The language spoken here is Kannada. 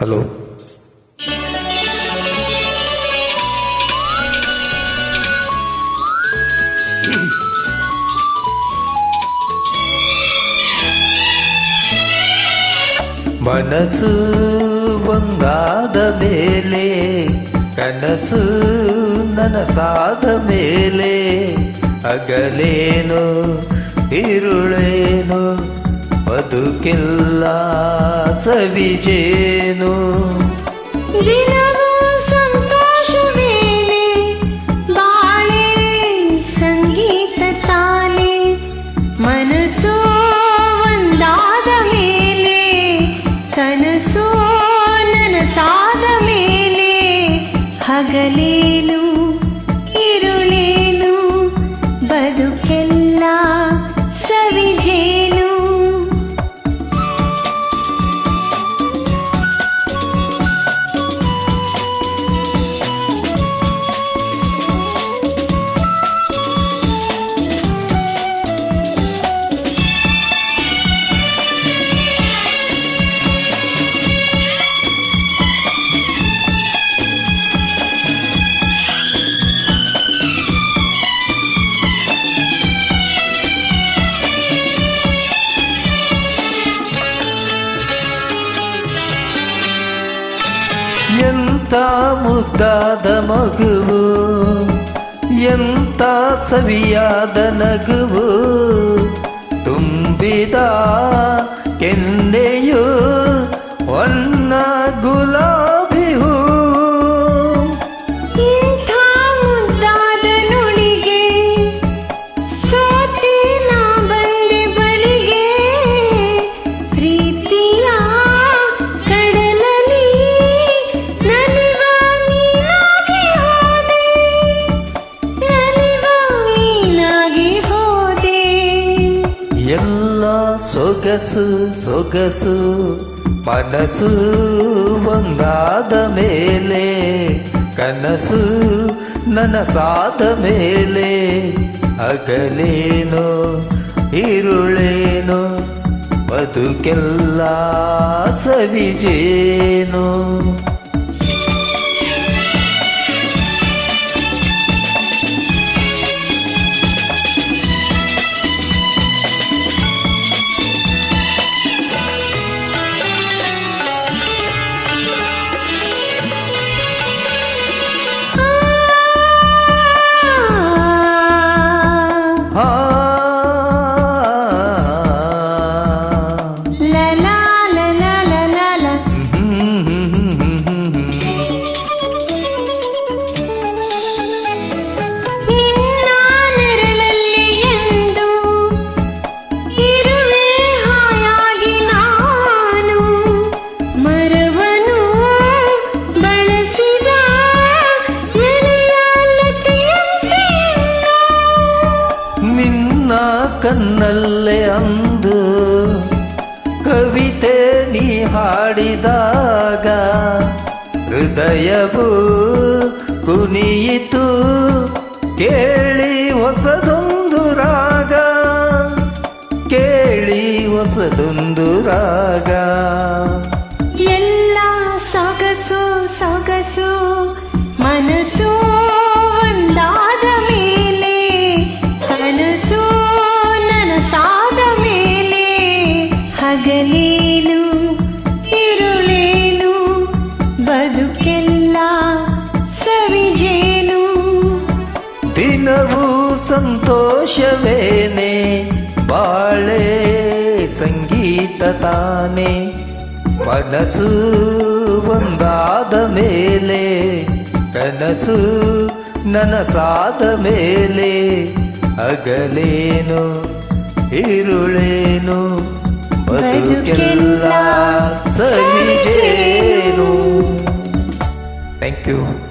ಹಲೋ. ಮನಸ್ಸು ಬಂದಾದ ಮೇಲೆ ಕನಸು ನನಸಾದ ಮೇಲೆ ಅಗಲೇನು ಇರುಳೇನು ಬದುಕೆಲ್ಲ ಸವಿಜೇನು. ಎಂತ ಮುದ್ದಾದ ಮಗುವು? ಎಂತ ಸವಿಯಾದ ನಗುವು? ತುಂಬಿದ ಕೆನ್ನೆಯು ಒನ್ನ ಗುಲಾಬಿ ಎಲ್ಲ ಸೊಗಸು ಸೊಗಸು ಮನಸ್ಸು ಒಂದಾದ ಮೇಲೆ ಕನಸು ನನಸಾದ ಮೇಲೆ ಅಗಲೇನು ಇರುಳೇನು ಬದುಕೆಲ್ಲ ಸವಿಜೇನು. ಹಾಡಿದಾಗ ಹೃದಯವು ಕುಣಿಯಿತು ಕೇಳಿ ಹೊಸದೊಂದು ಬದುಕೆಲ್ಲ ಸವಿಜೇನು? ದಿನವೂ ಸಂತೋಷವೇನೆ ಬಾಳೆ ಸಂಗೀತ ತಾನೆ. ಮನಸ್ಸು ಒಂದಾದ ಮೇಲೆ ಕನಸು ನನಸಾದ ಮೇಲೆ. ಅಗಲೇನು ಇರುಳೇನು ಬದುಕೆಲ್ಲ ಸವಿಜೇನು? Thank you.